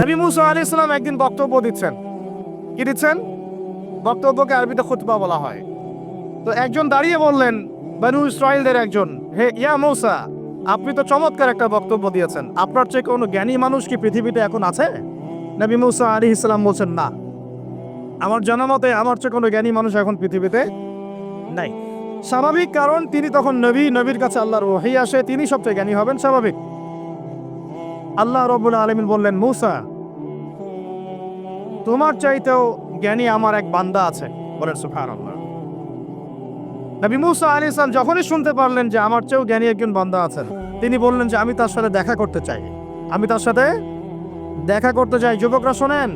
নবী মুসা আলী ইসলাম একদিন বক্তব্য দিচ্ছেন। কি দিচ্ছেন? বক্তব্যকে আরবিতে খুতবা বলা হয়। তো একজন দাঁড়িয়ে বললেন, বানু ইসরায়েলদের একজন। হে, ইয়া মৌসা, আপনি তো চমৎকার একটা বক্তব্য দিয়েছেন। আপনার চেয়ে কোনো জ্ঞানী মানুষ কি পৃথিবীতে এখন আছে? নবী মুসা আলী ইসলাম বলছেন, না। আমার জানা মতে আমার চেয়ে কোনো জ্ঞানী মানুষ এখন পৃথিবীতে নাই। স্বাভাবিক কারণ, তিনি তখন নবী, নবীর কাছে আল্লাহর ওহি আসে, তিনি সবচেয়ে জ্ঞানী হবেন, স্বাভাবিক। আল্লাহ রবুল আলমিন বললেন, মুসা, তোমার চাইতেও জ্ঞানী আমার এক বান্দা আছে। বলেন সুফান আল্লাহ নবী মুসা আলী ইসলাম যখনই শুনতে পারলেন যে আমার চেয়েও জ্ঞানী একজন বান্দা আছেন, তিনি বললেন যে, আমি তার সাথে দেখা করতে চাই। আমি তার সাথে দেখা করতে চাই। যুবকরা শোনেন,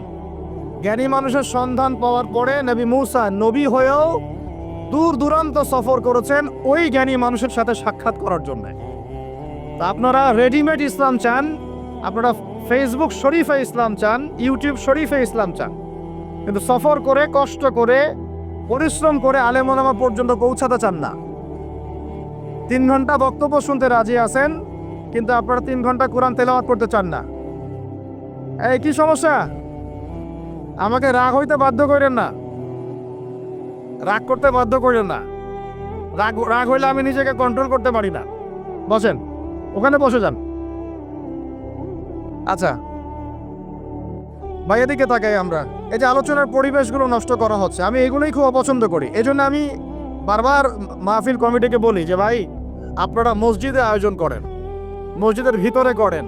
জ্ঞানী মানুষের সন্ধান পাওয়ার পরে নবী মুসা নবী হয়েও দূর দূরান্ত সফর করেছেন ওই জ্ঞানী মানুষের সাথে সাক্ষাৎ করার জন্য। আপনারা রেডিমেড ইসলাম চান আপনারা ফেসবুক শরীফে ইসলাম চান ইউটিউব শরীফে ইসলাম চান। কিন্তু সফর করে, কষ্ট করে, পরিশ্রম করে আলেমনামা পর্যন্ত পৌঁছাতে চান না। তিন ঘণ্টা বক্তব্য শুনতে রাজি আছেন, কিন্তু আপনারা তিন ঘণ্টা কোরআন তেলাওয়াত করতে চান না। এই কি সমস্যা? আমাকে রাগ হইতে বাধ্য করেন না। রাগ করতে বাধ্য করেন না। রাগ রাগ হইলে আমি নিজেকে কন্ট্রোল করতে পারি না। বসেন, ওখানে বসে যান। আচ্ছা। ভাই, এদিকে তাকাই আমরা। এই যে আলোচনার পরিবেশগুলো নষ্ট করা হচ্ছে, আমি এগুলোই খুব অপছন্দ করি। এজন্য আমি বারবার মাহফিল কমিটিকে বলি যে, ভাই, আপনারা মসজিদে আয়োজন করেন, মসজিদের ভিতরে করেন,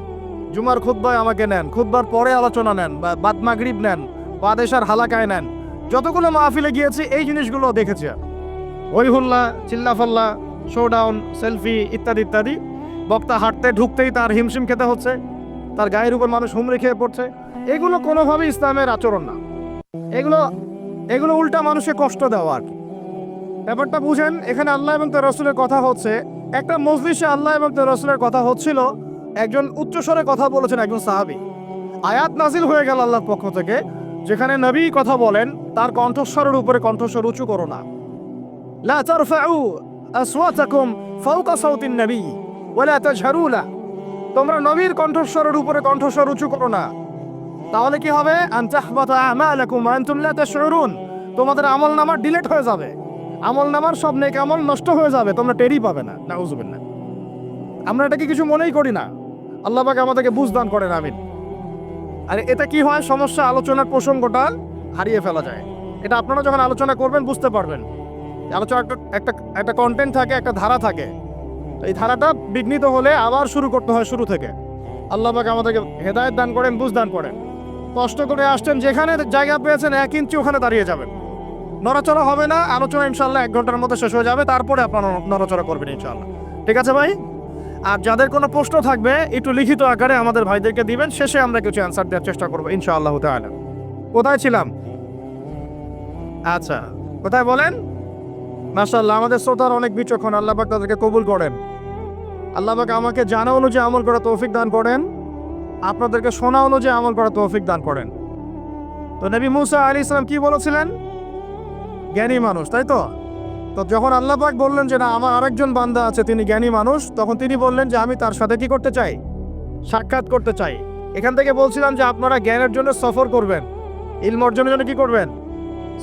জুমার খুদ্বায় আমাকে নেন খুদ্বার পরে আলোচনা নেন, বা বাদ মাগরিব নেন বাদেশার হালাকায় নেন, যতগুলো মাহফিলে গিয়েছি, এই জিনিসগুলো দেখেছি ওইহুল্লা চিল্লাফাল্লা, শোডাউন, সেলফি ইত্যাদি ইত্যাদি, বক্তা হাঁটতে, ঢুকতেই তার হিমশিম খেতে হচ্ছে। তার গায়ের উপর মানুষ হুমড়ি খেয়ে পড়ছে। এগুলো কোনোভাবেই ইসলামের আচরণ না। এগুলো এগুলো উল্টা মানুষকে কষ্ট দেওয়া আর কি। ব্যাপারটা বুঝেন, এখানে আল্লাহ এবং তার রসুলের কথা হচ্ছে, একটা মজলিসে আল্লাহ এবং তার রসুলের কথা হচ্ছিল, একজন উচ্চস্বরে কথা বলেছেন একজন সাহাবি। আয়াত নাজিল হয়ে গেল আল্লাহর পক্ষ থেকে, যেখানে নবী কথা বলেন, তার কণ্ঠস্বরের উপরে কণ্ঠস্বর উঁচু করো না। লা তারফাউ আসওয়াতাকুম ফাওকা সাউতিন নবী ওয়ালা তাজহারু তোমরা নবীর কণ্ঠস্বরের উপরে কণ্ঠস্বর উঁচু করো না। তাহলে কি হবে? তোমাদের আমল নামার ডিলিট হয়ে যাবে। আমল নামার সব নেক আমল নষ্ট হয়ে যাবে। তোমরা টেরই পাবে না। না বুঝবেন না আমরা এটাকে কিছু মনেই করি না। আল্লাহ পাক আমাদেরকে বুঝদান করেন, আমিন। আর, এটা কি হয়? সমস্যা আলোচনার প্রসঙ্গটা হারিয়ে ফেলা যায়। এটা আপনারা যখন আলোচনা করবেন, বুঝতে পারবেন। আলোচনা একটা একটা কন্টেন্ট থাকে, একটা ধারা থাকে। এই ধারাটা বিঘ্নিত হলে আবার শুরু করতে হয় শুরু থেকে। আল্লাহ পাক আমাদেরকে হেদায়েত দান করেন, বুঝ দান করেন। কষ্ট করে আসছেন, যেখানে জায়গা পেয়েছেন এক ইঞ্চি ওখানে দাঁড়িয়ে যাবেন। নড়াচড়া হবে না, আলোচনা ইনশাল্লাহ এক ঘণ্টার মধ্যে শেষ হয়ে যাবে, তারপরে আপনারা নড়াচড়া করবেন ইনশাল্লাহ ঠিক আছে ভাই? আর যাদের কোনো প্রশ্ন থাকবে, একটু লিখিত আকারে আমাদের ভাইদেরকে দিবেন, শেষে আমরা কিছু অ্যান্সার দেওয়ার চেষ্টা করব ইনশাআল্লাহ তাআলা। কোথায় ছিলাম? আচ্ছা কোথায় বলেন? মাশাআল্লাহ, আমাদের শ্রোতার অনেক বিচক্ষণ, আল্লাহ পাক তাদেরকে কবুল করেন। আল্লাহ পাক আমাকে জানা অনুযায়ী আমল করা তৌফিক দান করেন। আপনাদেরকে শোনা অনুযায়ী আমল করা তৌফিক দান করেন। তো নবী মুসা আলী ইসলাম কি বলেছিলেন? জ্ঞানী মানুষ, তাই তো? তো যখন আল্লাহ পাক বললেন যে, না, আমার আরেকজন বান্দা আছে, তিনি জ্ঞানী মানুষ, তখন তিনি বললেন যে, আমি তার সাথে কি করতে চাই? সাক্ষাৎ করতে চাই। এখান থেকে বলছিলাম যে, আপনারা জ্ঞানের জন্য সফর করবেন। ইলম অর্জনের জন্য কি করবেন?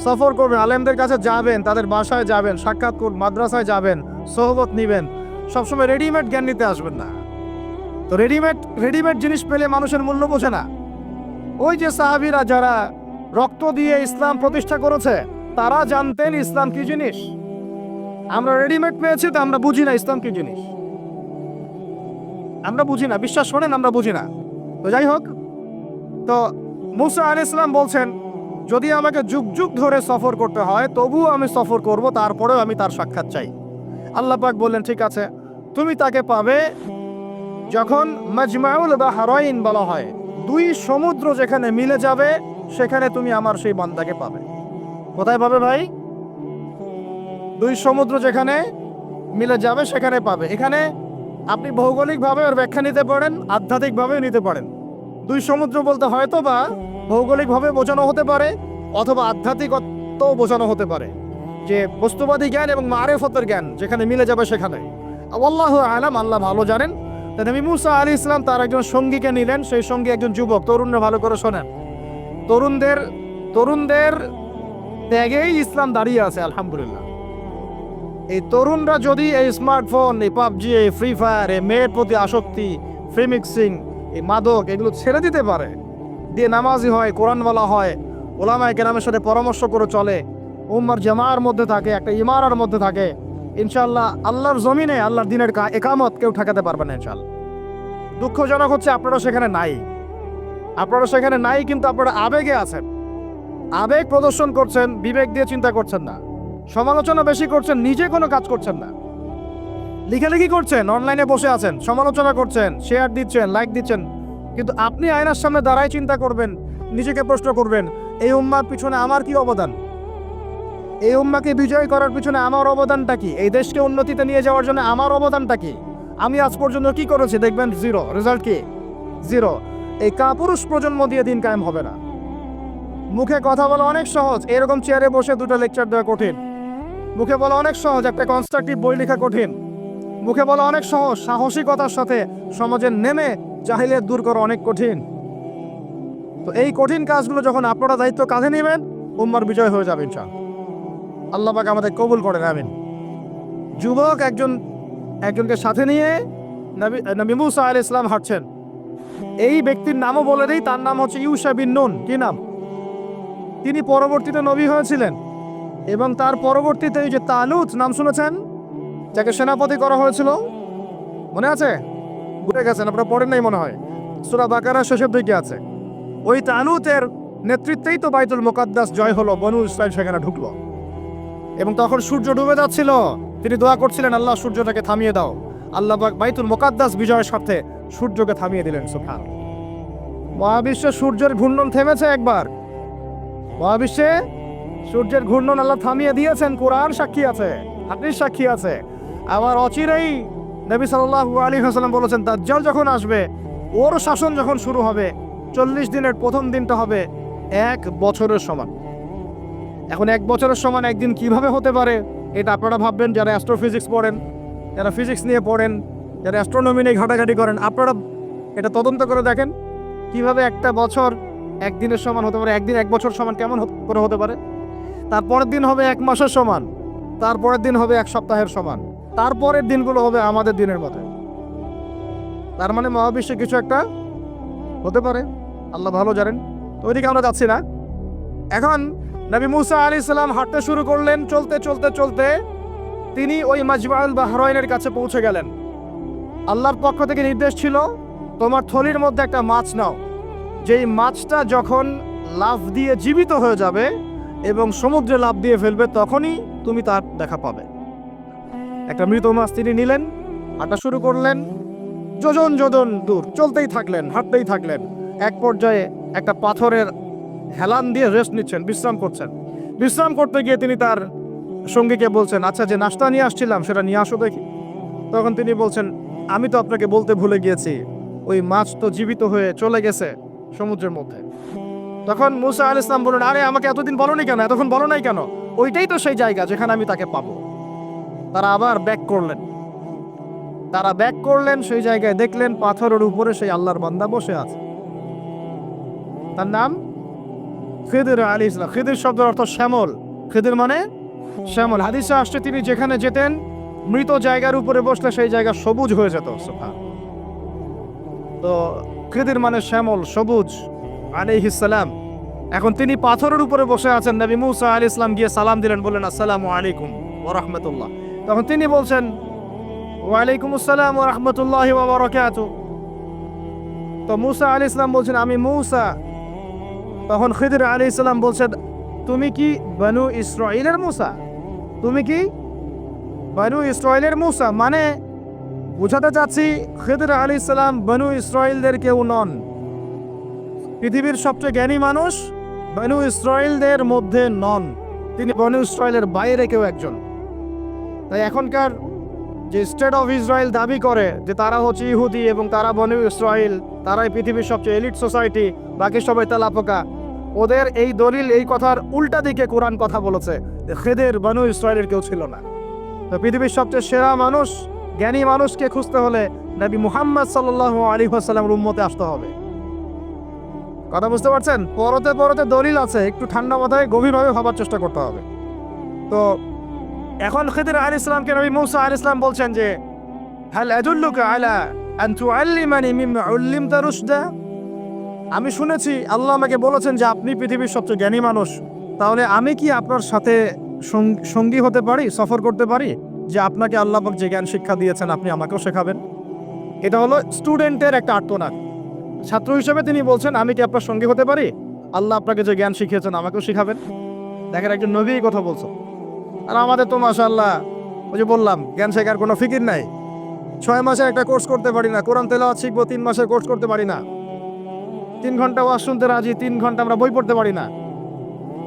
সফর করবেন, আলেমদের কাছে যাবেন, তাদের বাসায় যাবেন, সাক্ষাৎ মাদ্রাসায় যাবেন, সোহবত নিবেন। সবসময় রেডিমেড জ্ঞান নিতে আসবেন না। তো রেডিমেড রেডিমেড জিনিস পেলে মানুষের মূল্য বোঝে না। ওই যে সাহাবিরা যারা রক্ত দিয়ে ইসলাম প্রতিষ্ঠা করেছে, তারা জানতেন ইসলাম কি জিনিস। আমরা রেডিমেড পেয়েছি তো আমরা বুঝি না ইসলাম কি জিনিস। আমরা বুঝি না, বিশ্বাস করেন আমরা বুঝি না। তো যাই হোক, তো মুসা আল ইসলাম বলছেন, যদি আমাকে যুগ যুগ ধরে সফর করতে হয়, তবুও আমি সফর করব, তারপরেও আমি তার সাক্ষাৎ চাই। আল্লাহ পাক বললেন, ঠিক আছে, তুমি তাকে পাবে যখন মাজমাউল বা হারইন বলা হয়। দুই সমুদ্র যেখানে মিলে যাবে, সেখানে তুমি আমার সেই বান্দাকে পাবে। কোথায় পাবে ভাই? দুই সমুদ্র যেখানে মিলে যাবে, সেখানে পাবে। এখানে আপনি ভৌগোলিকভাবে ওর ব্যাখ্যা নিতে পারেন, আধ্যাত্মিকভাবেও নিতে পারেন। দুই সমুদ্র বলতে হয়তো বা ভৌগোলিকভাবে বোঝানো হতে পারে, অথবা আধ্যাত্মিকত্ব বোঝানো হতে পারে। যে বস্তুবাদী জ্ঞান এবং মারেফতের জ্ঞান যেখানে মিলে যাবে সেখানে। আল্লাহ আলাম, আল্লাহ ভালো জানেন। তা নবী মুসা আলী ইসলাম তার একজন সঙ্গীকে নিলেন, সেই সঙ্গী একজন যুবক। তরুণরা ভালো করে শোনেন। তরুণদের তরুণদের ত্যাগেই ইসলাম দাঁড়িয়ে আছে, আলহামদুলিল্লাহ। এই তরুণরা যদি এই স্মার্টফোন, এই পাবজি, এই ফ্রি ফায়ার, এই মেয়ের প্রতি আসক্তি ফ্রি মিক্সিং এই মাদক, এগুলো ছেড়ে দিতে পারে। দিয়ে নামাজি হয় কোরআন বলা হয়, ওলামায় কেরামের সাথে পরামর্শ করে চলে। উম্মার জামার মধ্যে থাকে, একটা ইমারার মধ্যে থাকে। ইনশাল্লাহ আল্লাহর জমিনে, আল্লাহর দিনের একামত কেউ ঠেকাতে পারবে না ইনশাল্লাহ দুঃখজনক হচ্ছে আপনারা সেখানে নাই। আপনারা সেখানে নাই কিন্তু আপনারা আবেগে আছেন। আবেগ প্রদর্শন করছেন, বিবেক দিয়ে চিন্তা করছেন না। সমালোচনা বেশি করছেন, নিজে কোনো কাজ করছেন না। লিখালেখি করছেন, অনলাইনে বসে আছেন, সমালোচনা করছেন শেয়ার দিচ্ছেন লাইক দিচ্ছেন। কিন্তু আপনি আয়নার সামনে দাঁড়ায় চিন্তা করবেন, নিজেকে প্রশ্ন করবেন, এই উম্মার পিছনে আমার কি অবদান? এই উম্মাকে বিজয় করার পিছনে আমার অবদানটা কি? এই দেশকে উন্নতিতে নিয়ে যাওয়ার জন্য আমার অবদানটা কি? আমি আজ পর্যন্ত কি করেছি দেখবেন? জিরো। রেজাল্ট কি? জিরো। এই কাপুরুষ প্রজন্ম দিয়ে দিন কায়েম হবে না। মুখে কথা বলা অনেক সহজ। এরকম চেয়ারে বসে দুটো লেকচার দেওয়া কঠিন। মুখে বলা অনেক সহজ। একটা কনস্ট্রাকটিভ বই লেখা কঠিন। মুখে বলা অনেক সহজ। সাহসিকতার সাথে সমাজে নেমে চাহিলে দূর করা অনেক কঠিন। তো এই কঠিন কাজগুলো যখন আপনারা দায়িত্ব কাঁধে নেবেন, উম্মার বিজয় হয়ে যাবে ইনশাল আল্লাহ পাক আমাদের কবুল করেন, আমিন। যুবক একজন, একজনকে সাথে নিয়ে নবী মুসা আল ইসলাম হাঁটছেন। এই ব্যক্তির নামও বলে দেই, তার নাম হচ্ছে ইউসা বিন নুন। কি নাম? তিনি পরবর্তীতে নবী হয়েছিলেন এবং তার পরবর্তীতে যে তালুত নাম শুনেছেন, যাকে সেনাপতি করা হয়েছিল, মনে আছে? ঘুরে গেছেন, আপনারা পড়েন নাই মনে হয়। সুরা বাকারা শেষের দিকে আছে। ওই তালুতের নেতৃত্বেই তো বাইতুল মোকাদ্দাস জয় হলো, বনু ইসরায়েল সেখানে ঢুকলো। এবং তখন সূর্য ডুবে যাচ্ছিল। তিনি দোয়া করছিলেন, আল্লাহ, সূর্যটাকে থামিয়ে দাও। আল্লাহ বাইতুল মোকাদ্দাস বিজয়ের স্বার্থে সূর্যকে থামিয়ে দিলেন সুফান মহাবিশ্বে সূর্যের ঘূর্ণন থেমেছে একবার। মহাবিশ্বে সূর্যের ঘূর্ণন আল্লাহ থামিয়ে দিয়েছেন, কোরআন সাক্ষী আছে, হাদিস সাক্ষী আছে। আবার অচিরেই নবী সাল্লাল্লাহু আলী হাসালাম বলেছেন, দাজ্জাল যখন আসবে, ওর শাসন যখন শুরু হবে, চল্লিশ দিনের প্রথম দিনটা হবে এক বছরের সমান। এখন এক বছরের সমান একদিন কীভাবে হতে পারে, এটা আপনারা ভাববেন, যারা অ্যাস্ট্রোফিজিক্স পড়েন, যারা ফিজিক্স নিয়ে পড়েন, যারা অ্যাস্ট্রোনমি নিয়ে ঘাটাঘাটি করেন, আপনারা এটা তদন্ত করে দেখেন, কীভাবে একটা বছর একদিনের সমান হতে পারে, একদিন এক বছর সমান কেমন করে হতে পারে। তারপরের দিন হবে এক মাসের সমান, তারপরের দিন হবে এক সপ্তাহের সমান, তারপরের দিনগুলো হবে আমাদের দিনের মতো। তার মানে মহাবিশ্বে কিছু একটা হতে পারে, আল্লাহ ভালো জানেন, তো ওইদিকে আমরা যাচ্ছি না। এখন নবী মুসা আলী সাল্লাম হাঁটতে শুরু করলেন, চলতে চলতে চলতে তিনি ওই মাজমাউল বাহরাইনের কাছে পৌঁছে গেলেন। আল্লাহর পক্ষ থেকে নির্দেশ ছিল, তোমার থলির মধ্যে একটা মাছ নাও। যেই মাছটা যখন লাফ দিয়ে জীবিত হয়ে যাবে এবং সমুদ্রে লাফ দিয়ে ফেলবে, তখনই তুমি তার দেখা পাবে। একটা মৃত মাছ তিনি নিলেন, হাঁটা শুরু করলেন, যোজন যোজন দূর, চলতেই থাকলেন, হাঁটতেই থাকলেন। এক পর্যায়ে একটা পাথরের হেলান দিয়ে রেস্ট নিচ্ছেন, বিশ্রাম করছেন। বিশ্রাম করতে গিয়ে তিনি তার সঙ্গীকে বলছেন আচ্ছা যে নাস্তা নিয়ে আসছিলাম, সেটা নিয়ে আসো দেখি। তখন তিনি বলছেন, আমি তো আপনাকে বলতে ভুলে গিয়েছি, ওই মাছ তো জীবিত হয়ে চলে গেছে সমুদ্রের মধ্যে। তখন মুসা আল ইসলাম বললেন, আরে, আমাকে এতদিন বলনি কেন? এতক্ষণ বলো নাই কেন? ওইটাই তো সেই জায়গা যেখানে আমি তাকে পাবো। তারা আবার ব্যাক করলেন। তারা ব্যাক করলেন, সেই জায়গায় দেখলেন পাথরের উপরে সেই আল্লাহর বান্দা বসে আছে। তার নাম? খিদির আলী ইসলাম। খিদির শব্দের অর্থ শ্যামল। খিদির মানে শ্যামল। হাদিসে আসছে তিনি যেখানে যেতেন, মৃত জায়গার উপরে বসলে সেই জায়গা সবুজ হয়ে যেত। তো খিদির মানে শ্যামল, সবুজ, আলাইহিস সালাম। এখন তিনি পাথরের উপরে বসে আছেন। নবী মুসা আলী ইসলাম গিয়ে সালাম দিলেন, বললেন, আসসালামু আলাইকুম ওয়া রাহমাতুল্লাহ। তখন তিনি বলছেন, ওয়ালাইকুম আসসালাম ওয়া রাহমাতুল্লাহি ওয়া বারাকাতুহু। তো মুসা আলী ইসলাম বলছেন, আমি মুসা। তখন খিদির আলী ইসলাম বলছেন, তুমি কি বানু ইসরাইলের মুসা? তুমি কি বানু ইসরাইলের মুসা? মানে বুঝাতে চাচ্ছি, খিদির আলী ইসলাম বানু ইসরাইলদের কেউ নন। পৃথিবীর সবচেয়ে জ্ঞানী মানুষ বানু ইসরায়েলদের মধ্যে নন। তিনি বানু ইসরাইলের বাইরে কেউ একজন। তাই এখনকার যে স্টেট অফ ইসরায়েল দাবি করে যে তারা হচ্ছে ইহুদি এবং তারা বনু ইসরায়েল তারাই পৃথিবীর সবচেয়ে এলিট সোসাইটি, বাকি সবাই তেলাপোকা ওদের এই দলিল, এই কথার উল্টা দিকে কোরআন কথা বলেছে। খেদের বনু ইসরায়েলের কেউ ছিল না। তো পৃথিবীর সবচেয়ে সেরা মানুষ, জ্ঞানী মানুষকে খুঁজতে হলে নবী মুহাম্মদ সাল্লাহ আলী আসাল্লামের উম্মতে আসতে হবে। কথা বুঝতে পারছেন? পরতে পরতে দলিল আছে, একটু ঠান্ডা মাথায় গভীরভাবে ভাবার চেষ্টা করতে হবে। তো এখন খিদির আল ইসলামকে নবী মৌসা আল ইসলাম বলছেন যে, হাল আদুল্লুকা আলা আন তুআল্লিমানি মিম্মা উল্লিমতা রুশদা? আমি শুনেছি আল্লাহ আমাকে বলেছেন যে আপনি পৃথিবীর সবচেয়ে জ্ঞানী মানুষ। তাহলে আমি কি আপনার সাথে সঙ্গী হতে পারি, সফর করতে পারি, যে আপনাকে আল্লাহ পাক যে জ্ঞান শিক্ষা দিয়েছেন, আপনি আমাকেও শেখাবেন? এটা হলো স্টুডেন্টের একটা আর্তনাদ। ছাত্র হিসেবে তিনি বলছেন, আমি কি আপনার সঙ্গী হতে পারি? আল্লাহ আপনাকে যে জ্ঞান শিখিয়েছেন, আমাকেও শিখাবেন। দেখেন একজন নবী কথা বলছো। আর আমাদের তো মাশাআল্লাহ, ওই যে বললাম, জ্ঞান শেখার কোনো ফিকির নাই। ছয় মাসে একটা কোর্স করতে পারি না, কোরআন তেলাওয়াত শিখব, তিন মাসের কোর্স করতে পারি না। তিন ঘণ্টা ওয়াজ শুনতে রাজি, তিন ঘণ্টা আমরা বই পড়তে পারি না।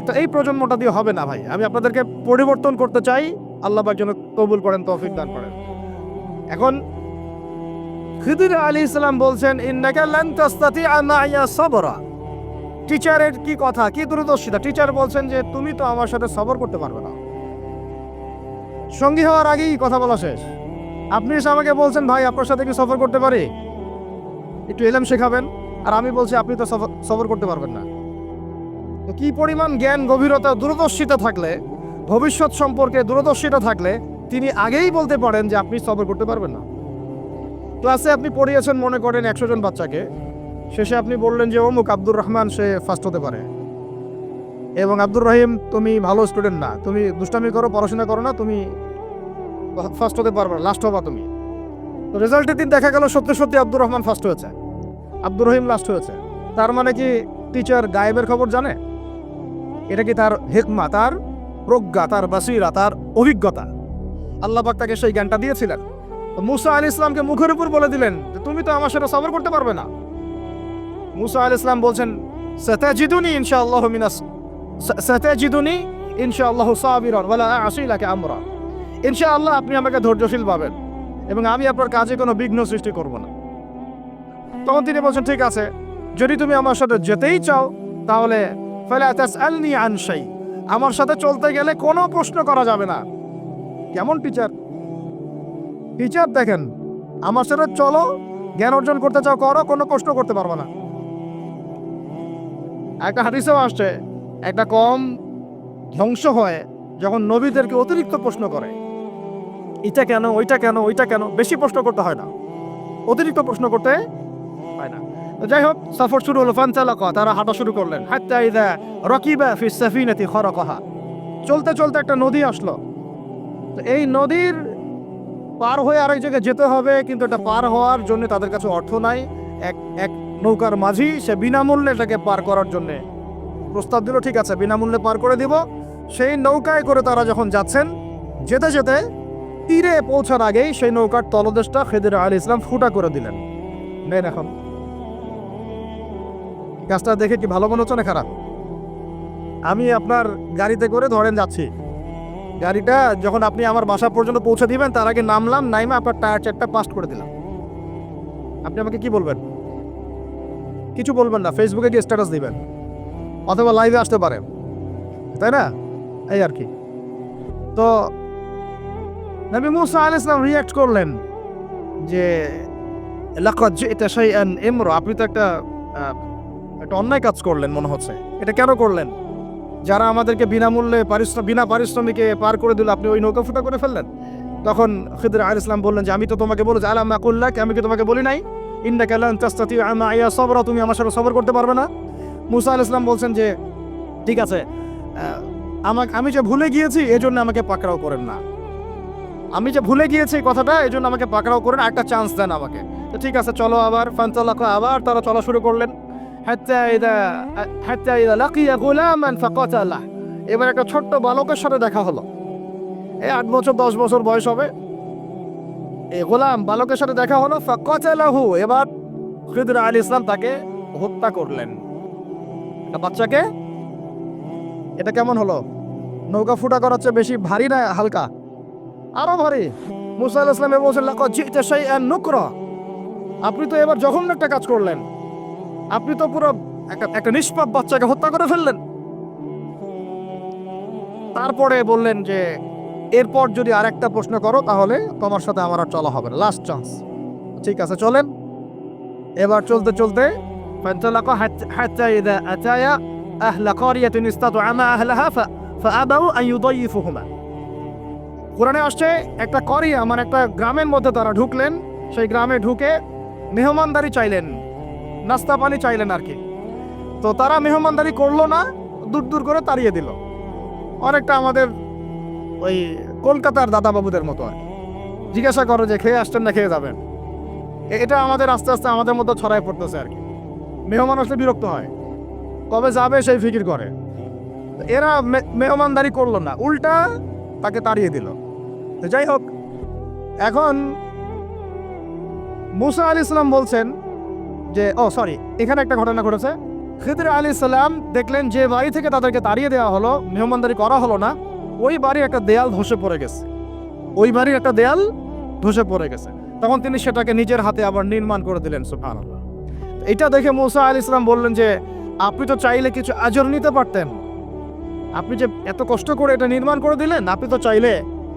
তো এই প্রজন্মটা দিয়ে হবে না ভাই। আমি আপনাদেরকে পরিবর্তন করতে চাই। আল্লাহ পাক যেন কবুল করেন, তৌফিক দান করেন। এখন খিদির আলী ইসলাম বলছেন সবরা। টিচারের কি কথা? কি দূরদর্শিতা? টিচার বলছেন যে, তুমি তো আমার সাথে সবর করতে পারবে না। সঙ্গী হওয়ার আগেই কথা বলা শেষ। আপনি এসে আমাকে বলছেন, ভাই, আপনার সাথে কি সফর করতে পারি? একটু এলাম শেখাবেন। আর আমি বলছি, আপনি তো সফর- করতে পারবেন না। তো কি পরিমাণ জ্ঞান, গভীরতা, দূরদর্শিতা থাকলে, ভবিষ্যৎ সম্পর্কে দূরদর্শিতা থাকলে, তিনি আগেই বলতে পারেন যে আপনি সফর করতে পারবেন না। ক্লাসে আপনি পড়িয়েছেন, মনে করেন একশো জন বাচ্চাকে। শেষে আপনি বললেন যে, অমুক আব্দুর রহমান, সে ফার্স্ট হতে পারে। এবং আব্দুর রহিম, তুমি ভালো স্টুডেন্ট না। তুমি দুষ্টামি করো, পড়াশোনা করো না, তুমি ফার্স্ট হতে পারবে লাস্ট হবা তুমি। তো রেজাল্টের দিন দেখা গেল, সত্যি সত্যি আব্দুর রহমান ফার্স্ট হয়েছে। আব্দুর রহিম লাস্ট হয়েছে। তার মানে কি টিচার গায়েবের খবর জানে? এটা কি তার হেকমা তার প্রজ্ঞা, তার বাসিরা তার অভিজ্ঞতা? আল্লাহ পাক তাকে সেই জ্ঞানটা দিয়েছিলেন। মুসা আল ইসলামকে মুখের উপর বলে দিলেন যে, তুমি তো আমার সাথে সবর করতে পারবে না। মুসা আল ইসলাম বলছেন, সাতাজিদুনি ইনশাআল্লাহ মিনাস সাতাজিদুনি ইনশাআল্লাহ সাবিরান, ওয়ালা আসিলাকে আমরা। ইনশাআল্লাহ আপনি আমাকে ধৈর্যশীল পাবেন এবং আমি আপনার কাজে কোনো বিঘ্ন সৃষ্টি করব না। তখন তিনি বলছেন, ঠিক আছে, যদি তুমি আমার সাথে যেতেই চাও, তাহলে ফলে তাসআলনি আন আমার সাথে চলতে গেলে কোনো প্রশ্ন করা যাবে না। কেমন টিচার টিচার দেখেন, আমার সাথে চলো, জ্ঞান অর্জন করতে চাও, করো, কোনো প্রশ্ন করতে পারব না। একটা হাদিসেও আসছে, একটা কম ধ্বংস হয় যখন নবীদেরকে অতিরিক্ত প্রশ্ন করে। এটা কেন, ওইটা কেন ওইটা কেন? বেশি প্রশ্ন করতে হয় না। অতিরিক্ত প্রশ্ন করতে যাই হোক, সফর শুরু হলো ফানচালাকা তারা হাঁটা শুরু করলেন। রকিবা ফি খরকহা। চলতে চলতে একটা নদী আসলো। তো এই নদীর পার হয়ে আরেক জায়গায় যেতে হবে, কিন্তু এটা পার হওয়ার জন্য তাদের কাছে অর্থ নাই। এক এক নৌকার মাঝি, সে বিনামূল্যে এটাকে পার করার জন্যে প্রস্তাব দিল, ঠিক আছে, বিনামূল্যে পার করে দিব। সেই নৌকায় করে তারা যখন যাচ্ছেন, যেতে যেতে তীরে পৌঁছার আগেই সেই নৌকার তলদেশটা খেদির আল ইসলাম ফুটা করে দিলেন। নেন এখন। কাজটা দেখে কি ভালো মনে হচ্ছে না খারাপ? আমি আপনার গাড়িতে করে ধরেন যাচ্ছি। গাড়িটা যখন আপনি আমার বাসা পর্যন্ত পৌঁছে দিবেন, তার আগে নামলাম, নাইমা আপনার টায়ার চারটা পাস্ট করে দিলাম। আপনি আমাকে কি বলবেন? কিছু বলবেন না ফেসবুকে গিয়ে স্ট্যাটাস দিবেন। অথবা লাইভে আসতে পারেন। তাই না? এই আর কি। তো নবী মুসা আল ইসলাম রিয়াক্ট করলেন যে লাকাত জিতা শাইআন ইমরা। আপনি তো একটা একটা অন্যায় কাজ করলেন, মনে হচ্ছে। এটা কেন করলেন? যারা আমাদেরকে বিনামূল্যে পারিশ্রম বিনা পারিশ্রমিকে পার করে দিল, আপনি ওই নৌকা ফুটা করে ফেললেন? তখন খিদর আল ইসলাম বললেন যে, আমি তো তোমাকে বলেছি আলাম মাকুল্লাহ আমি কি তোমাকে বলি নাই? ইন্না কালান তাস্তাতি আমা ইয়া সবরা তুমি আমার সাথে সবর করতে পারবে না? মুসা আল ইসলাম বলছেন যে, ঠিক আছে আমাকে আমি যে ভুলে গিয়েছি, এজন্য আমাকে পাকড়াও করেন না। আমি যে ভুলে গিয়েছি এই কথাটা এই জন্য আমাকে পাকড়াও করেন একটা চান্স দেন আমাকে। তো ঠিক আছে, চলো আবার, ফান্তালাকা আবার, তারা চলা শুরু করলেন। হাত্তা ইদা হাত্তা ইদা লাকিয়া গুলামান ফাকাতালা। এবার একটা ছোট্ট বালকের সাথে দেখা হলো। এই আট বছর, দশ বছর বয়স হবে। এই গোলাম বালকের সাথে দেখা হলো, ফাকাতালাহু। এবার খিদর আলী ইসলাম তাকে হত্যা করলেন। বাচ্চাকে? এটা কেমন হলো? নৌকা ফুটা করার চেয়ে বেশি ভারী না হালকা? আরও ভারী। মুসা আল ইসলামে বলছেন, লাকাদ জিতা শাইআন নুকরা। আপনি তো এবার জঘন্য একটা কাজ করলেন। আপনি তো পুরো একটা একটা নিষ্পাপ বাচ্চাকে হত্যা করে ফেললেন তারপরে বললেন যে এরপর যদি আরেকটা প্রশ্ন করো তাহলে তোমার সাথে আমার আর চলা হবে না লাস্ট চান্স ঠিক আছে চলেন এবার চলতে চলতে فانطلقا حتى, حتى إذا أتايا أهل قرية استطعما أهلها ف... فأبوا أن يضيفهما কোরআনে আসছে একটা করিয়া মানে একটা গ্রামের মধ্যে তারা ঢুকলেন সেই গ্রামে ঢুকে মেহমানদারি চাইলেন নাস্তা পানি চাইলেন আর কি। তো তারা মেহমানদারি করল না, দূর দূর করে তাড়িয়ে দিল। অনেকটা আমাদের ওই কলকাতার দাদাবাবুদের মতো আর। জিজ্ঞাসা করো যে খেয়ে আসছেন না খেয়ে যাবেন। এটা আমাদের আস্তে আস্তে আমাদের মধ্যে ছড়াই পড়তেছে আর কি। মেহমান আসলে বিরক্ত হয়। কবে যাবে সেই ফিকির করে। এরা মেহমানদারি করল না, উল্টা তাকে তাড়িয়ে দিল। যাই হোক, এখন মুসা আলী ইসলাম বলছেন যে ও সরি এখানে একটা ঘটনা ঘটেছে। খিদর আলী ইসলাম দেখলেন যে বাড়ি থেকে তাদেরকে তাড়িয়ে দেওয়া হলো, মেহমানদারি করা হলো না, ওই বাড়ির একটা দেয়াল ধসে পড়ে গেছে। ওই বাড়ির একটা দেয়াল ধসে পড়ে গেছে। তখন তিনি সেটাকে নিজের হাতে আবার নির্মাণ করে দিলেন সুফান এটা দেখে মুসা আলী ইসলাম বললেন যে, আপনি তো চাইলে কিছু আজর নিতে পারতেন। আপনি যে এত কষ্ট করে এটা নির্মাণ করে দিলেন, আপনি তো চাইলে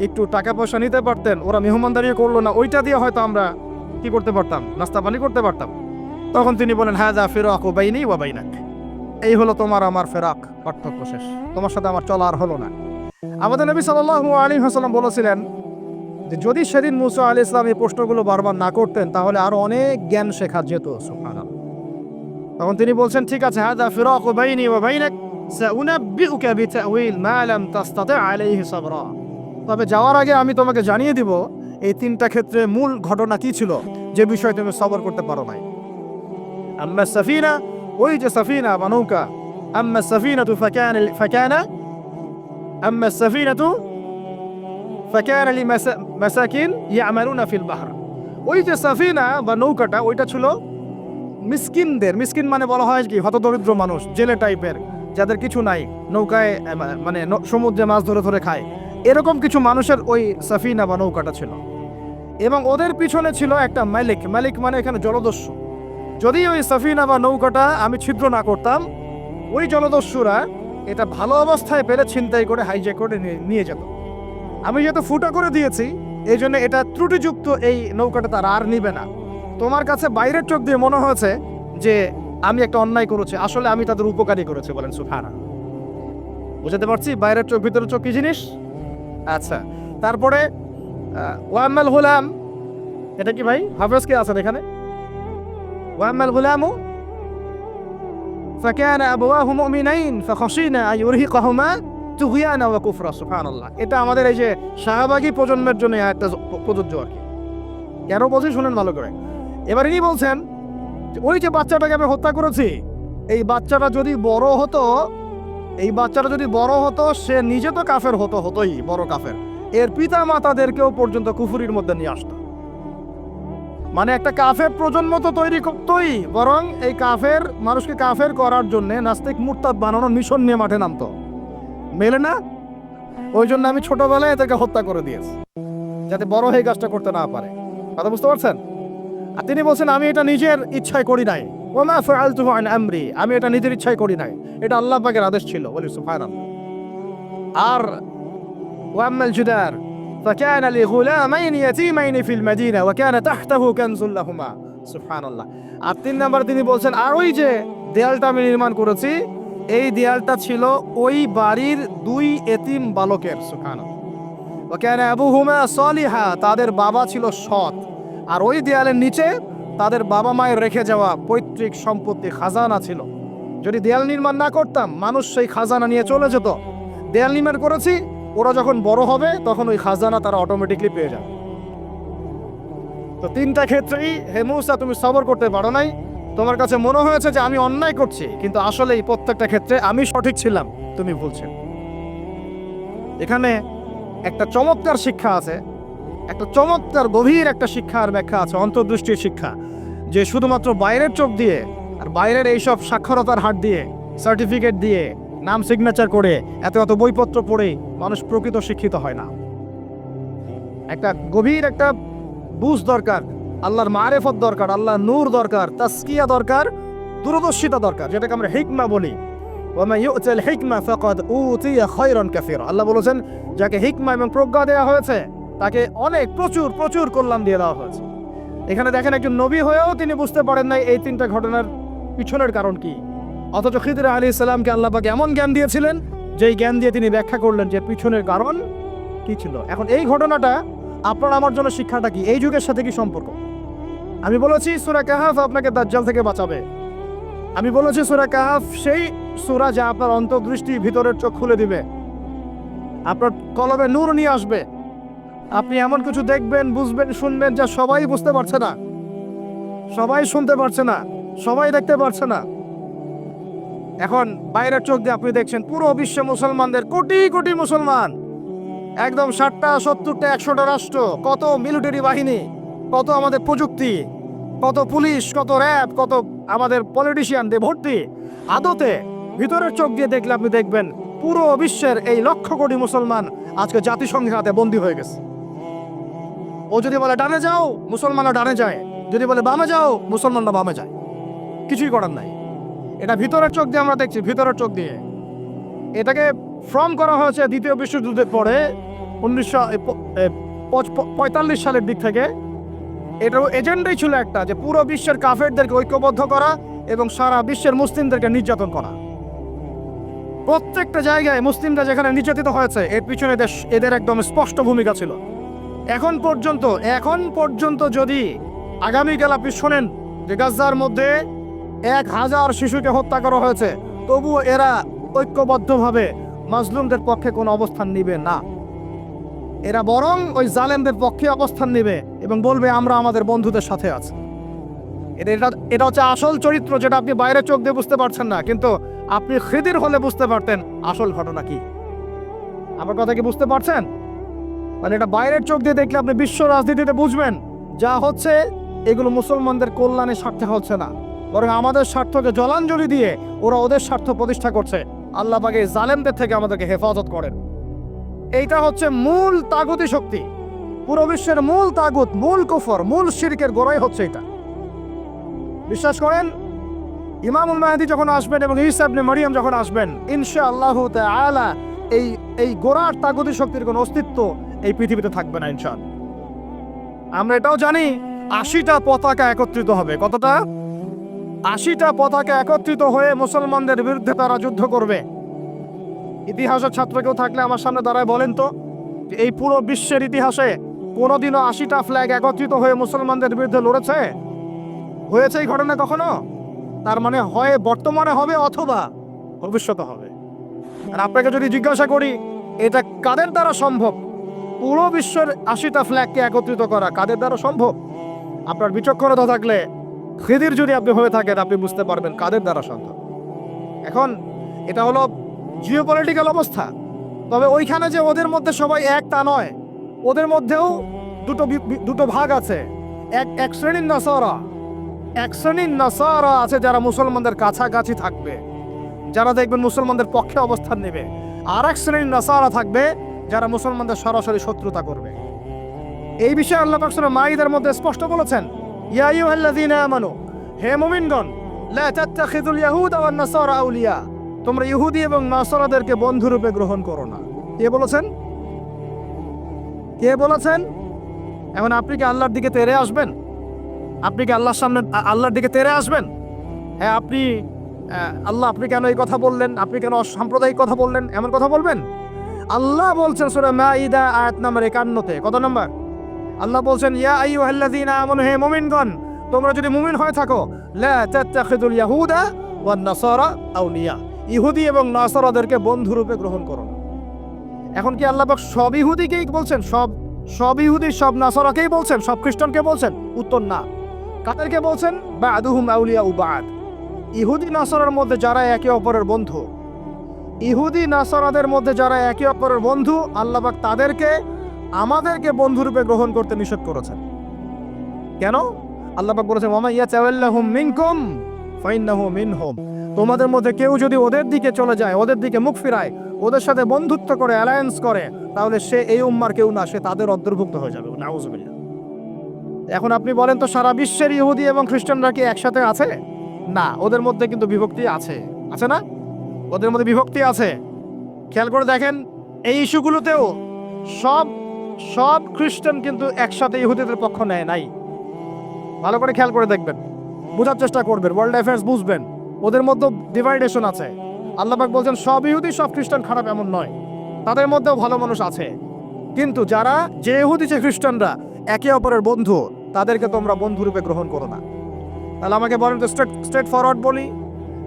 একটু টাকা পয়সা নিতে পারতেন। ওরা মেহমানদারি করল না, ওইটা দিয়ে হয়তো আমরা কি করতে পারতাম? নাস্তা পানি করতে পারতাম। তখন তিনি বলেন হ্যাঁ যা ফেরাক ও বাইনি ও বাইনাক এই হলো তোমার আমার ফেরাক পার্থক্য শেষ তোমার সাথে আমার চলা আর হলো না আমাদের নবী সাল্লাল্লাহু আলী হাসালাম বলেছিলেন যে যদি সেদিন মুসা আলী ইসলাম এই প্রশ্নগুলো বারবার না করতেন তাহলে আরো অনেক জ্ঞান শেখা যেত সুবহানাল্লাহ তখন তিনি বলছেন ঠিক আছে হ্যাঁ যা ফেরাক ও বাইনি ও বাইনাক سأنبئك بتأويل ما لم تستطع عليه صبرا তবে যাওয়ার আগে আমি তোমাকে জানিয়ে দিব এই তিনটা ক্ষেত্রে মূল ঘটনা কি ছিল যে বিষয়ে তুমি সবর করতে পারো নাই আম্মা সাফিনা ওই যে সাফিনা বা নৌকা আম্মা সাফিনা তু ফাকান ফাকানা আম্মা সাফিনা তু ফাকান লি মাসাকিন ইয়ামালুনা ফিল বাহর ওই যে সাফিনা বা নৌকাটা ওইটা ছিল মিসকিনদের মিসকিন মানে বলা হয় কি? হতদরিদ্র মানুষ, জেলে টাইপের, যাদের কিছু নাই, নৌকায় মানে সমুদ্রে মাছ ধরে ধরে খায়। এরকম কিছু মানুষের ওই সাফিনা বা নৌকাটা ছিল। এবং ওদের পিছনে ছিল একটা মালিক। মালিক মানে এখানে জলদস্যু। যদি ওই সাফিনা বা নৌকাটা আমি ছিদ্র না করতাম, ওই জলদস্যুরা এটা ভালো অবস্থায় পেলে ছিনতাই করে হাইজ্যাক করে নিয়ে- যেত। আমি যেহেতু ফুটা করে দিয়েছি, এই জন্য এটা ত্রুটিযুক্ত এই নৌকাটা তারা আর নিবে না। তোমার কাছে বাইরের চোখ দিয়ে মনে হয়েছে যে আমি একটা অন্যায় করেছি, আসলে আমি তাদের উপকারী করেছি বলেন সুফানা বুঝাতে পারছি? বাইরের চোখ, ভিতরের চোখ কি জিনিস? আচ্ছা তারপরে ওয়াম্মাল গুলাম, এটা কি ভাই? হাফেজ কে আছেন এখানে? ওয়াম্মাল গুলামু فكان أبواه مؤمنين فخشينا أن يرهقهما তুগিয়ানা ওয়া কুফরা সুবহানাল্লাহ এটা আমাদের এই যে শাহবাগী প্রজন্মের জন্য একটা প্রযোজ্য আর কি কেন বলছি শুনেন ভালো করে এবার ইনি বলছেন যে ওই যে বাচ্চাটাকে আমি হত্যা করেছি এই বাচ্চাটা যদি বড় হতো এই বাচ্চাটা যদি বড় হতো সে নিজে তো কাফের হতো হতোই বড় কাফের এর পিতা মাতাদেরকেও পর্যন্ত কুফুরির মধ্যে নিয়ে আসতো মানে একটা কাফের প্রজন্ম তো তৈরি করতোই বরং এই কাফের, মানুষকে কাফের করার জন্য নাস্তিক মুরতাদ বানানোর মিশন নিয়ে মাঠে নামতো। মেলে না? ওই জন্য আমি ছোটবেলায় এদেরকে হত্যা করে দিয়েছি, যাতে বড় হয়ে কাজটা করতে না পারে। কথা বুঝতে পারছেন? আর তিনি বলছেন, আমি এটা নিজের ইচ্ছায় করি নাই। ওমা ফাআলতুহু আন আমরি, আমি এটা নিজের ইচ্ছায় করি নাই। এটা আল্লাহ পাকের আদেশ ছিল, বলি সুবহানাল্লাহ। আর ওয়াম্মাল জুদার فكان لغلامين يتيمين في المدينة وكان تحته كنز لهما سبحان الله আর তিন নাম্বার তিনি বলছেন আর ওই যে দেয়ালটা আমি নির্মাণ করেছি এই দেয়ালটা ছিল ওই বাড়ির দুই এতিম বালকের সুখান ওকেন আবুহুমা সলিহা তাদের বাবা ছিল সৎ আর ওই দেয়ালের নিচে তাদের বাবা মায়ের রেখে যাওয়া পৈতৃক সম্পত্তি খাজানা ছিল যদি দেয়াল নির্মাণ না করতাম মানুষ সেই খাজানা নিয়ে চলে যেত দেয়াল নির্মাণ করেছি ওরা যখন বড় হবে, তখন ওই খাজানা তারা অটোমেটিকলি পেয়ে যাবে। তো তিনটা ক্ষেত্রেই, হে মুসা, তুমি সবর করতে পারো নাই। তোমার কাছে মনে হয়েছে যে আমি অন্যায় করছি, কিন্তু আসলে এই প্রত্যেকটা ক্ষেত্রে আমি সঠিক ছিলাম, তুমি ভুলছেন এখানে একটা চমৎকার শিক্ষা আছে, একটা চমৎকার গভীর একটা শিক্ষার ব্যাখ্যা আছে, অন্তর্দৃষ্টির শিক্ষা, যে শুধুমাত্র বাইরের চোখ দিয়ে আর বাইরের এইসব সাক্ষরতার হাট দিয়ে সার্টিফিকেট দিয়ে নাম সিগনেচার করে, এত এত বইপত্র পড়ে মানুষ প্রকৃত শিক্ষিত হয় না। একটা গভীর একটা বুঝ দরকার, আল্লাহর মারেফত দরকার আল্লাহ নূর দরকার তাস্কিয়া দরকার, দূরদর্শিতা দরকার, যেটাকে আমরা হিকমা বলি। আল্লাহ বলেছেন, যাকে হিকমা এবং প্রজ্ঞা দেওয়া হয়েছে, তাকে অনেক প্রচুর প্রচুর কল্যাণ দিয়ে দেওয়া হয়েছে। এখানে দেখেন একজন নবী হয়েও তিনি বুঝতে পারেন নাই এই তিনটা ঘটনার পিছনের কারণ কি। অথচ খিদির আলী ইসলামকে আল্লাহ পাক এমন জ্ঞান দিয়েছিলেন, যেই জ্ঞান দিয়ে তিনি ব্যাখ্যা করলেন যে পিছনের কারণ কি ছিল। এখন এই ঘটনাটা আপনার আমার জন্য শিক্ষাটা কি? এই যুগের সাথে কি সম্পর্ক? আমি বলেছি সুরা কাহাফ আপনাকে দাজ্জাল থেকে বাঁচাবে। আমি বলেছি সুরা কাহাফ সেই সুরা যা আপনার অন্তর্দৃষ্টি ভিতরের চোখ খুলে দিবে। আপনার কলমে নূর নিয়ে আসবে। আপনি এমন কিছু দেখবেন, বুঝবেন, শুনবেন যা সবাই বুঝতে পারছে না। সবাই শুনতে পারছে না, সবাই দেখতে পারছে না। এখন বাইরের চোখ দিয়ে আপনি দেখছেন পুরো বিশ্ব মুসলমানদের কোটি কোটি মুসলমান। একদম ষাটটা, সত্তরটা, একশোটা রাষ্ট্র, কত মিলিটারি বাহিনী, কত আমাদের প্রযুক্তি, কত পুলিশ, কত র্যাব, কত আমাদের পলিটিশিয়ানদের ভর্তি। আদতে ভিতরের চোখ দিয়ে দেখলে আপনি দেখবেন পুরো বিশ্বের এই লক্ষ কোটি মুসলমান আজকে জাতিসংঘের হাতে বন্দী হয়ে গেছে। ও যদি বলে, ডানে যাও, মুসলমানরা ডানে যায়। যদি বলে, বামে যাও, মুসলমানরা বামে যায়। কিছুই করার নাই। এটা ভিতরের চোখ দিয়ে আমরা দেখছি, ভিতরের চোখ দিয়ে। এটাকে ফর্ম করা হয়েছে দ্বিতীয় বিশ্বযুদ্ধের পরে, উনিশশো পঁয়তাল্লিশ সালের দিক থেকে। এটার এজেন্ডাই ছিল একটা যে পুরো বিশ্বের কাফেরদেরকে ঐক্যবদ্ধ করা এবং সারা বিশ্বের মুসলিমদেরকে নির্যাতন করা। প্রত্যেকটা জায়গায় মুসলিমরা যেখানে নির্যাতিত হয়েছে, এর পিছনে এদের- এদের একদম স্পষ্ট ভূমিকা ছিল। এখন পর্যন্ত এখন পর্যন্ত যদি আগামীকাল আপনি শোনেন যে গাজার মধ্যে এক হাজার শিশুকে হত্যা করা হয়েছে। তবুও এরা ঐক্যবদ্ধভাবে মাজলুমদের পক্ষে কোনো অবস্থান নিবে না। এরা বরং ওই জালেমদের পক্ষে অবস্থান নেবে এবং বলবে, আমরা আমাদের বন্ধুদের সাথে আছি। এটা, এটা- এটা হচ্ছে আসল চরিত্র যেটা আপনি বাইরে চোখ দিয়ে বুঝতে পারছেন না। কিন্তু আপনি খিদির হলে বুঝতে পারতেন আসল ঘটনা কি। আমার কথা কি বুঝতে পারছেন? মানে এটা বাইরের চোখ দিয়ে দেখলে আপনি বিশ্ব রাজনীতিতে বুঝবেন, যা হচ্ছে এগুলো মুসলমানদের কল্যাণে স্বার্থে হচ্ছে না। বরং আমাদের স্বার্থকে জলাঞ্জলি দিয়ে ওরা ওদের স্বার্থ প্রতিষ্ঠা করছে। আল্লাহ পাকে জালেমদের থেকে আমাদেরকে হেফাজত করেন। এইটা হচ্ছে মূল তাগুতি শক্তি। পুরো বিশ্বের মূল তাগুত, মূল কুফর, মূল শিরকের গোড়াই হচ্ছে এটা। বিশ্বাস করেন, ইমামুল মাহাদি যখন আসবেন এবং ঈসা ইবনে মারিয়াম যখন আসবেন ইনশা আল্লাহ তাআলা এই এই গোড়ার তাগুতি শক্তির কোনো অস্তিত্ব এই পৃথিবীতে থাকবে না ইনশাল আমরা এটাও জানি, আশিটা পতাকা একত্রিত হবে। কতটা? আশিটা পতাকা একত্রিত হয়ে মুসলমানদের বিরুদ্ধে তারা যুদ্ধ করবে। ইতিহাসের ছাত্র কেউ থাকলে আমার সামনে দাঁড়ায় বলেন তো এই পুরো বিশ্বের ইতিহাসে কোনোদিনও আশিটা ফ্ল্যাগ একত্রিত হয়ে মুসলমানদের বিরুদ্ধে লড়েছে? হয়েছে এই ঘটনা কখনো? তার মানে হয় বর্তমানে হবে অথবা ভবিষ্যতে হবে। আর আপনাকে যদি জিজ্ঞাসা করি, এটা কাদের দ্বারা সম্ভব? পুরো বিশ্বের আশিটা ফ্ল্যাগকে একত্রিত করা কাদের দ্বারা সম্ভব? আপনার বিচক্ষণতা থাকলে খিদির যদি আপনি হয়ে থাকেন, আপনি বুঝতে পারবেন কাদের দ্বারা সম্ভব এখন এটা হলো জিও পলিটিক্যাল অবস্থা। তবে ওইখানে যে ওদের মধ্যে সবাই এক, তা নয়। ওদের মধ্যেও দুটো দুটো ভাগ আছে। এক এক শ্রেণির নাসারা। এক শ্রেণির নাসারা আছে যারা মুসলমানদের কাছাকাছি থাকবে। যারা দেখবেন মুসলমানদের পক্ষে অবস্থান নেবে। আর এক শ্রেণির নাসারা থাকবে যারা মুসলমানদের সরাসরি শত্রুতা করবে। এই বিষয়ে আল্লাহ সূরা মধ্যে স্পষ্ট বলেছেন। ইয়া আইয়ুহাল্লাযীনা আমানু হে মুমিনগণ লা তাত্তাখিযুল ইয়াহুদা ওয়ান নাসারা আউলিয়া তোমরা ইহুদি এবং নাসারাদেরকে বন্ধুরূপে গ্রহণ করো না। কে বলেছেন? কে বলেছেন? এখন আপনি কি আল্লাহর দিকে তেরে আসবেন? আপনি কি আল্লাহর সামনে আল্লাহর দিকে তেরে আসবেন? হ্যাঁ আপনি আল্লাহ আপনি কেন এই কথা বললেন? আপনি কেন সাম্প্রদায়িক কথা বললেন? এমন কথা বলবেন? আল্লাহ বলছেন সূরা মাইদা আয়াত নাম্বার 51 তে কত নাম্বার? আল্লাহ বলছেন, ইয়া আইয়ুহাল্লাযীনা আমানু, হে মুমিনগণ, তোমরা যদি মুমিন হয়ে থাকো, লা তাত্তাখিযুল ইয়াহুদা ওয়ান নাসারা আউলিয়া। ইহুদি এবং নাসারাদেরকে বন্ধুরূপে গ্রহণ করো এখন কি আল্লাহ সব ইহুদিকেই বলছেন? সব সব ইহুদি, সব নাসারাকেই বলছেন? সব খ্রিস্টানকে বলছেন? উত্তর না। কাদেরকে বলছেন? বা আউলিয়া উবাদ ইহুদি, নাসারার মধ্যে যারা একে অপরের বন্ধু, ইহুদি, নাসারাদের মধ্যে যারা একে অপরের বন্ধু, আল্লাহ পাক তাদেরকে আমাদেরকে বন্ধুরূপে গ্রহণ করতে নিষেধ করেছেন। কেন? আল্লাহ পাক বলেছেন ওমা ইয়াতাওয়াল্লাহুম মিনকুম, ফাইন্নাহু মিনহুম। তোমাদের মধ্যে কেউ যদি ওদের দিকে চলে যায়, ওদের দিকে মুখ ফিরায়, ওদের সাথে বন্ধুত্ব করে অ্যালায়েন্স করে, তাহলে সে এই উম্মার কেউ না, সে তাদের অন্তর্ভুক্ত হয়ে যাবে। নাউজুবিল্লাহ। এখন আপনি বলেন তো, সারা বিশ্বের ইহুদি এবং খ্রিস্টানরা কি একসাথে আছে? না, ওদের মধ্যে কিন্তু বিভক্তি আছে। আছে না? ওদের মধ্যে বিভক্তি আছে। খেয়াল করে দেখেন, এই ভালো করে খেয়াল করে দেখবেন। বোঝার চেষ্টা করবেন ওয়ার্ল্ড অ্যাফেয়ার্স বুঝবেন। ওদের মধ্যে ডিভাইডেশন আছে। আল্লাহবাক বলছেন, সব ইহুদি, সব খ্রিস্টান খারাপ এমন নয়। তাদের মধ্যেও ভালো মানুষ আছে। কিন্তু যারা, যে ইহুদি, যে খ্রিস্টানরা, একে অপরের বন্ধু, তাদেরকে তোমরা বন্ধুরূপে গ্রহণ করো না। তাহলে আমাকে বলেন তো স্ট্রেট স্ট্রেট ফরওয়ার্ড বলি,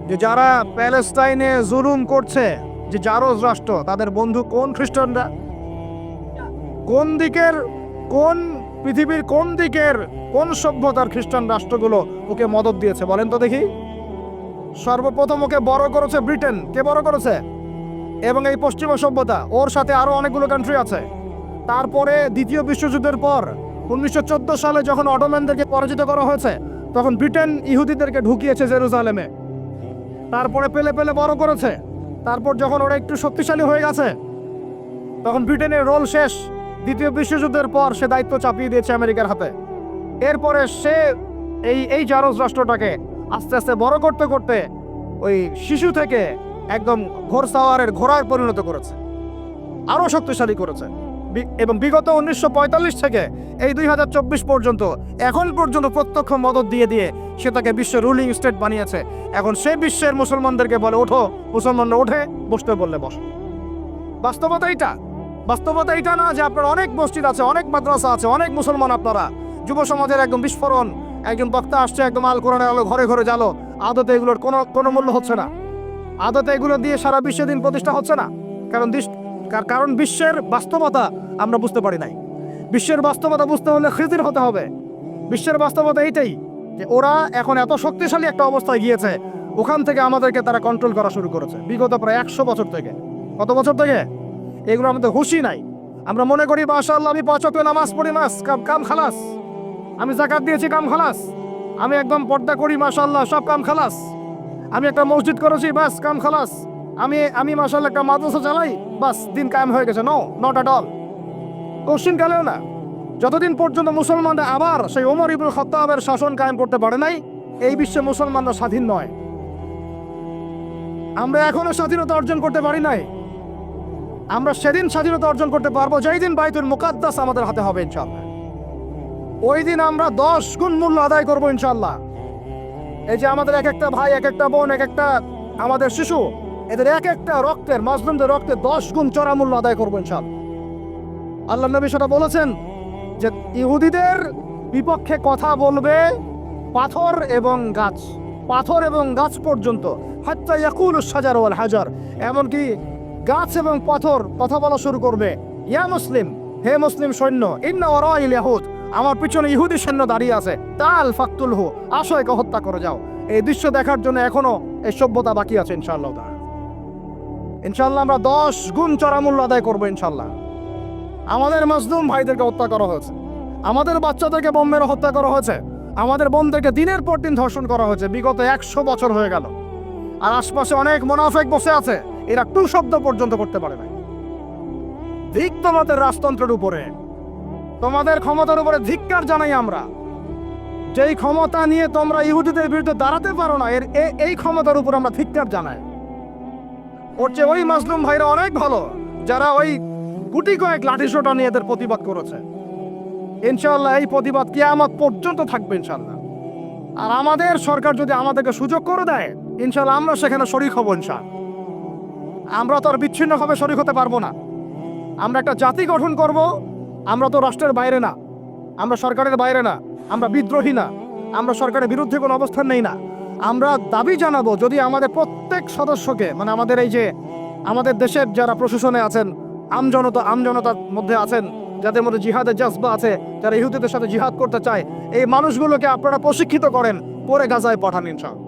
যে যারা প্যালেস্টাইনে জুলুম করছে, যে জারোজ রাষ্ট্র, তাদের বন্ধু কোন খ্রিস্টানরা? কোন দিকের, কোন পৃথিবীর কোন দিকের, কোন সভ্যতার খ্রিস্টান রাষ্ট্রগুলো ওকে মদত দিয়েছে? বলেন তো দেখি। সর্বপ্রথম ওকে বড় করেছে ব্রিটেন। কে বড় করেছে? এবং এই পশ্চিমা সভ্যতা, ওর সাথে আরও অনেকগুলো কান্ট্রি আছে। তারপরে দ্বিতীয় বিশ্বযুদ্ধের পর, উনিশশো চোদ্দ সালে যখন অটোম্যানদেরকে পরাজিত করা হয়েছে, তখন ব্রিটেন ইহুদিদেরকে ঢুকিয়েছে জেরুজালেমে। তারপরে পেলে পেলে বড় করেছে। তারপর যখন ওরা একটু শক্তিশালী হয়ে গেছে, তখন ব্রিটেনের রোল শেষ। দ্বিতীয় বিশ্বযুদ্ধের পর সে দায়িত্ব চাপিয়ে দিয়েছে আমেরিকার হাতে। এরপরে সে এই এই জারজ রাষ্ট্রটাকে আস্তে আস্তে বড় করতে করতে ওই শিশু থেকে একদম ঘোড়সাওয়ারের ঘোড়ায় পরিণত করেছে। আরও শক্তিশালী করেছে। এবং বিগত উনিশশো পঁয়তাল্লিশ থেকে এই দুই হাজার চব্বিশ পর্যন্ত, এখন পর্যন্ত প্রত্যক্ষ মদত দিয়ে দিয়ে সে তাকে বিশ্বের রুলিং স্টেট বানিয়েছে। এখন সে বিশ্বের মুসলমানদেরকে বলে, ওঠো, মুসলমানরা ওঠে, বসতে বললে বস। বাস্তবতা এইটা। বাস্তবতা এটা না যে আপনার অনেক মসজিদ আছে, অনেক মাদ্রাসা আছে, অনেক মুসলমান আপনারা। যুব সমাজের একদম বিস্ফোরণ, একজন বক্তা আসছে, একদম আল কোরআনের আলো ঘরে ঘরে জালো আদতে এগুলোর কোনো কোনো মূল্য হচ্ছে না। আদতে এগুলো দিয়ে সারা বিশ্বে দিন প্রতিষ্ঠা হচ্ছে না। কারণ কার- কারণ বিশ্বের বাস্তবতা আমরা বুঝতে পারি নাই। বিশ্বের বাস্তবতা বুঝতে হলে খিজির হতে হবে। বিশ্বের বাস্তবতা এইটাই যে ওরা এখন এত শক্তিশালী একটা অবস্থায় গিয়েছে, ওখান থেকে আমাদেরকে তারা কন্ট্রোল করা শুরু করেছে। বিগত প্রায় একশো বছর থেকে। কত বছর থেকে? এগুলো আমাদের হুশই নাই। আমরা মনে করি, মাশাআল্লাহ, আমি পাঁচ ওয়াক্ত নামাজ পড়ি, মাস, কাম খালাস। আমি জাকাত দিয়েছি, কাম খালাস। আমি একদম পর্দা করি, মাশাআল্লাহ, সব কাম খালাস। আমি একটা মসজিদ করেছি, বাস, কাম খালাস। আমি আমি, মাশাআল্লাহ, একটা মাদ্রাসা চালাই, বাস, দিন কায়েম হয়ে গেছে। নো নট অ্যাট অল কালেও না। যতদিন পর্যন্ত মুসলমানরা আবার সেই ওমর ইবুল খত্তাবের শাসন কায়েম করতে পারে নাই, এই বিশ্বে মুসলমানরা স্বাধীন নয়। আমরা এখনও স্বাধীনতা অর্জন করতে পারি নাই। আমরা সেদিন স্বাধীনতা অর্জন করতে পারব, যেই দিন বাইতুল মুকাদ্দাস আমাদের হাতে হবে ইনশাল্লাহ ওই দিন আমরা দশ গুণ মূল্য আদায় করব ইনশাল্লাহ এই যে আমাদের এক একটা ভাই, এক একটা বোন, এক একটা আমাদের শিশু, এদের এক একটা রক্তের মাজলুমদের রক্তে দশ গুণ চড়া মূল্য আদায় করব ইনশাল্লাহ আল্লাহ নবী সেটা বলেছেন যে ইহুদিদের বিপক্ষে কথা বলবে পাথর এবং গাছ, পাথর এবং গাছ পর্যন্ত। হাত্তা ওয়াল হাজার, এমনকি গাছ এবং পাথর কথা বলা শুরু করবে। ইয়া মুসলিম, হে মুসলিম সৈন্য, ইন্না আমার পিছনে ইহুদি সৈন্য দাঁড়িয়ে আছে। তাল ফাকতুল হু আসো একে হত্যা করে যাও। এই দৃশ্য দেখার জন্য এখনও এই সভ্যতা বাকি আছে, ইনশাআল্লাহ তাআলা। ইনশাআল্লাহ আমরা দশ গুণ চড়া মূল্য আদায় করব ইনশাল্লাহ আমাদের মাজলুম ভাইদেরকে হত্যা করা হয়েছে। আমাদের বাচ্চাদেরকে বোম মেরে হত্যা করা হয়েছে। আমাদের বোনদেরকে দিনের পর দিন ধর্ষণ করা হয়েছে। বিগত একশো বছর হয়ে গেল। আর আশপাশে অনেক মোনাফেক বসে আছে। এরা টু শব্দ পর্যন্ত করতে পারে না ধিক তোমাদের রাজতন্ত্রের উপরে। তোমাদের ক্ষমতার উপরে ধিক্কার জানাই আমরা। যেই ক্ষমতা নিয়ে তোমরা ইহুদিদের বিরুদ্ধে দাঁড়াতে পারো না, এর এই ক্ষমতার উপর আমরা ধিক্কার জানাই। ওর চেয়ে ওই মাসলুম ভাইরা অনেক ভালো, যারা ওই গুটি কয়েক লাঠি সোটা নিয়ে এদের প্রতিবাদ করেছে। ইনশাল্লাহ এই প্রতিবাদ কিয়ামত পর্যন্ত থাকবে ইনশাল্লাহ আর আমাদের সরকার যদি আমাদেরকে সুযোগ করে দেয় ইনশাল্লাহ আমরা সেখানে শরিক হব ইনশাল আমরা তো আর বিচ্ছিন্নভাবে শরিক হতে পারব না। আমরা একটা জাতি গঠন করব, আমরা তো রাষ্ট্রের বাইরে না। আমরা সরকারের বাইরে না, আমরা বিদ্রোহী না। আমরা সরকারের বিরুদ্ধে কোনো অবস্থান নেই না। আমরা দাবি জানাব, যদি আমাদের প্রত্যেক সদস্যকে মানে আমাদের এই যে, আমাদের দেশের যারা প্রশাসনে আছেন আমজনতা আমজনতার মধ্যে আছেন, যাদের মধ্যে জিহাদের জাজবা আছে, যারা ইহুদিদের সাথে জিহাদ করতে চায়, এই মানুষগুলোকে আপনারা প্রশিক্ষিত করেন, পরে গাজায় পাঠান ইনশাআল্লাহ।